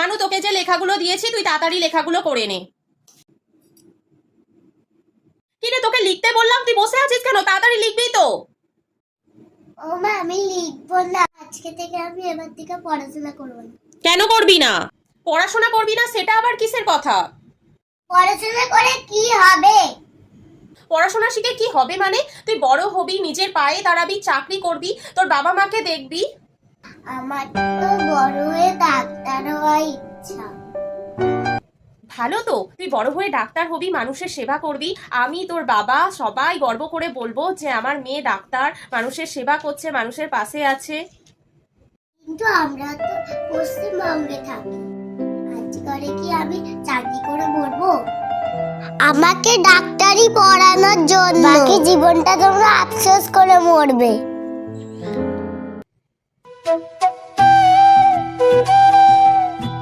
মানু তোকে যে লেখাগুলো দিয়েছি তুই তাড়াতাড়ি লেখাগুলো করে নে। কিরে তোকে লিখতে বললাম তুই বসে আছিস কেন? তাড়াতাড়ি লিখবি তো। ও মা আমি লিখব না। আজকে থেকে আমি এবার থেকে পড়াশোনা করব না। কেন করবি না? পড়াশোনা করবি না সেটা আবার কিসের কথা? পড়াশোনা করে কি হবে? পড়াশোনা শিখে কি হবে মানে? তুই বড় হবি নিজের পায়ে দাঁড়াবি চাকরি করবি তোর বাবা মাকে দেখবি। আমার তো বড় হয়ে ইচ্ছা। ভালো তো তুই বড় হয়ে ডাক্তার হবি মানুষের সেবা করবি। আমি তোর বাবা সবাই গর্ব করে বলব যে আমার মেয়ে ডাক্তার মানুষের সেবা করছে মানুষের পাশে আছে। কিন্তু আমরা তো পশ্চিমবঙ্গে থাকি। করে কি আমি চাকরি করে মরবো আমাকে ডাক্তারি পড়ানোর জন্য। বাকি জীবনটা তোমরা আফসোস করে মরবে।